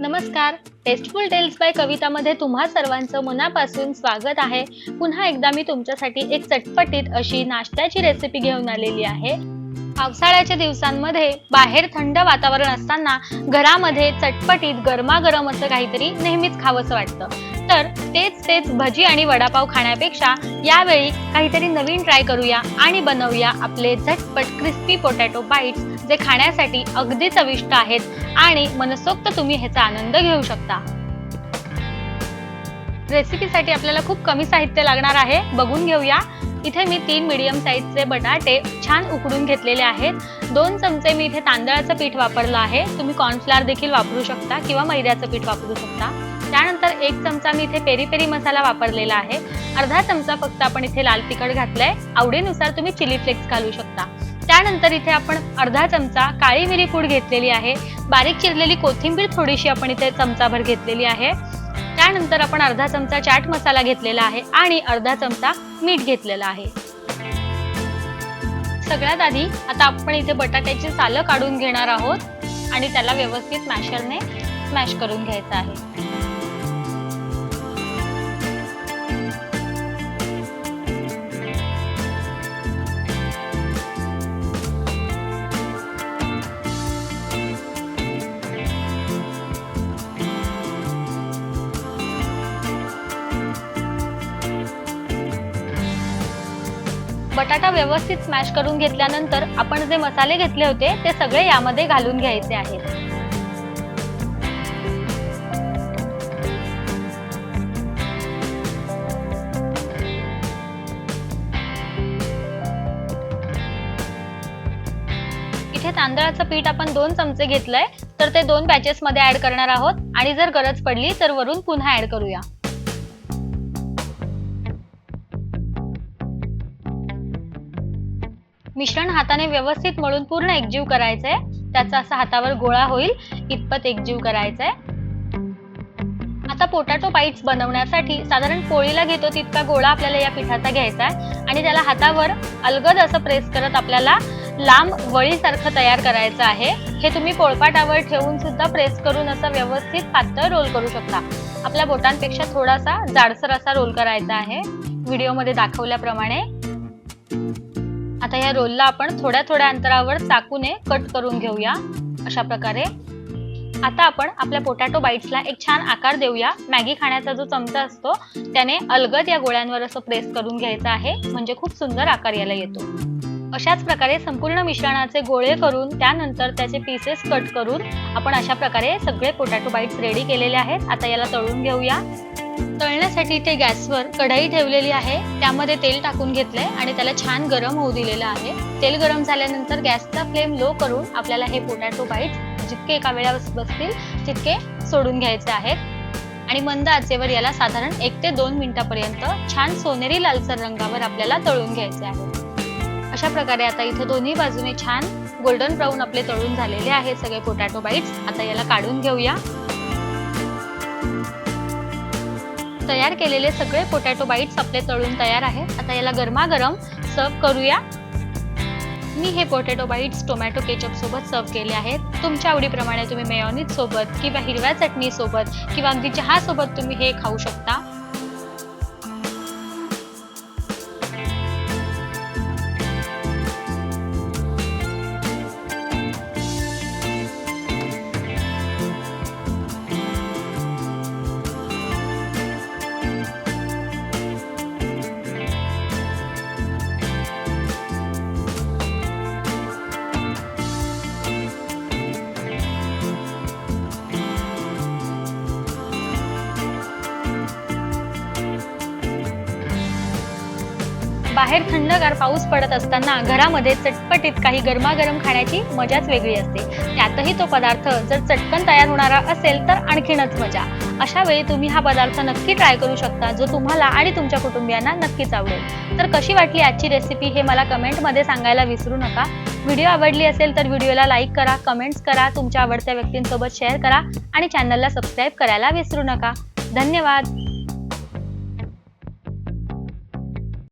नमस्कार. Tasteful tales by कवितामध्ये तुम्हा सर्वांचं मनापासून स्वागत आहे. पुन्हा एकदा मी तुमच्यासाठी एक चटपटीत अशी नाश्त्याची रेसिपी घेऊन आलेली आहे. पावसाळ्याच्या दिवसांमध्ये बाहेर थंड वातावरण असताना घरामध्ये चटपटीत गरमागरम असं काहीतरी नेहमीच खावंसं वाटतं. तर तेच तेच भजी आणि वडापाव खाण्यापेक्षा यावेळी काहीतरी नवीन ट्राय करूया आणि बनवूया आपले झटपट क्रिस्पी पोटॅटो बाईट्स जे खाण्यासाठी अगदी चविष्ट आहेत आणि मनसोक्त तुम्ही ह्याचा आनंद घेऊ शकता. रेसिपीसाठी आपल्याला खूप कमी साहित्य लागणार आहे. बघून घेऊया. इथे मी तीन मीडियम साईजचे बटाटे छान उकडून घेतलेले आहेत. दोन चमचे मी इथे तांदळाचं पीठ वापरलं आहे. तुम्ही कॉर्नफ्लावर देखील वापरू शकता किंवा मैद्याचं पीठ वापरू शकता. त्यानंतर एक चमचा मी इथे पेरी पेरी मसाला वापरलेला आहे. अर्धा चमचा फक्त आपण इथे लाल तिखट घातलंय. आवडीनुसार तुम्ही चिली फ्लेक्स घालू शकता. त्यानंतर इथे आपण अर्धा चमचा काळी मिरी पूड घेतलेली आहे. बारीक चिरलेली कोथिंबीर थोडीशी आपण इथे चमचाभर घेतलेली आहे. त्यानंतर आपण अर्धा चमचा चाट मसाला घेतलेला आहे आणि अर्धा चमचा मीठ घेतलेला आहे. सगळ्यात आधी आता आपण इथे बटाट्याची सालं काढून घेणार आहोत आणि त्याला व्यवस्थित मॅशरने स्मॅश करून घ्यायचं आहे. बटाटा व्यवस्थित स्मॅश करून घेतल्यानंतर आपण जे मसाले घेतले होते ते सगळे यामध्ये घालून घ्यायचे आहेत. इथे तांदळाचं पीठ आपण दोन चमचे घेतलंय तर ते दोन बॅचेस मध्ये ऍड करणार आहोत. आणि जर गरज पडली तर वरून पुन्हा ऍड करूया. मिश्रण हाताने व्यवस्थित मळून पूर्ण एकजीव करायचंय. त्याचा असा हातावर गोळा होईल. इतपत एकजीव करायचंय. आता पोटॅटो बाईट्स बनवण्यासाठी साधारण पोळीला घेतो तितका गोळा आपल्याला या पिठाचा घ्यायचा आहे. आणि त्याला हातावर अलगद असं प्रेस करत आपल्याला लांब वळीसारखं तयार करायचं आहे. हे तुम्ही पोळपाटावर ठेवून सुद्धा प्रेस करून असं व्यवस्थित पातळ रोल करू शकता. आपल्या बोटांपेक्षा थोडासा जाडसर असा रोल करायचा आहे. व्हिडिओमध्ये दाखवल्याप्रमाणे. आता या रोलला आपण थोड्या थोड्या अंतरावर चाकूने कट करून घेऊया. अशा प्रकारे. आता आपण आपल्या पोटॅटो बाईट्सला एक छान आकार देऊया. मॅगी खाण्याचा जो चमचा असतो त्याने अलगद या गोळ्यांवर असं प्रेस करून घ्यायचं आहे. म्हणजे खूप सुंदर आकार याला येतो. अशाच प्रकारे संपूर्ण मिश्रणाचे गोळे करून त्यानंतर त्याचे पीसेस कट करून आपण अशा प्रकारे सगळे पोटॅटो बाईट्स रेडी केलेले आहेत. आता याला तळून घेऊया. तळण्यासाठी इथे गॅसवर कढई ठेवलेली आहे. त्यामध्ये तेल टाकून घेतलंय आणि त्याला छान गरम होऊ दिलेलं आहे. तेल गरम झाल्यानंतर गॅसचा फ्लेम लो करून आपल्याला हे पोटॅटो बाईट जितके एका वेळा बसतील तितके सोडून घ्यायचे आहेत. आणि मंद आचेवर याला साधारण एक ते दोन मिनिटापर्यंत छान सोनेरी लालसर रंगावर आपल्याला तळून घ्यायचे आहे. अशा प्रकारे आता इथे दोन्ही बाजूने छान गोल्डन ब्राऊन आपले तळून झालेले आहेत सगळे पोटॅटो बाईट्स. आता याला काढून घेऊया. तयार केलेले सगळे पोटॅटो बाईट्स आपले तळून तयार आहे आता याला गरमागरम सर्व करूया. मी हे पोटॅटो बाईट्स टोमॅटो केचप सोबत सर्व केले आहेत. तुमच्या आवडीप्रमाणे तुम्ही मेयोनीज सोबत किंवा हिरव्या चटणी सोबत किंवा अगदी चहा सोबत तुम्ही हे खाऊ शकता. बाहेर थंडगार पाऊस पडत असताना घरामध्ये चटपटीत काही गरमागरम खाण्याची मजाच वेगळी असते. त्यातही तो पदार्थ जर चटकन तयार होणारा असेल तर आणखीनच मजा. अशा वेळी तुम्ही हा पदार्थ नक्की ट्राय करू शकता जो तुम्हाला आणि तुमच्या कुटुंबियांना नक्कीच आवडेल. तर कशी वाटली आजची रेसिपी हे मला कमेंटमध्ये सांगायला विसरू नका. व्हिडिओ आवडली असेल तर व्हिडिओला लाईक करा कमेंट्स करा तुमच्या आवडत्या व्यक्तींसोबत शेअर करा आणि चॅनलला सबस्क्राईब करायला विसरू नका. धन्यवाद!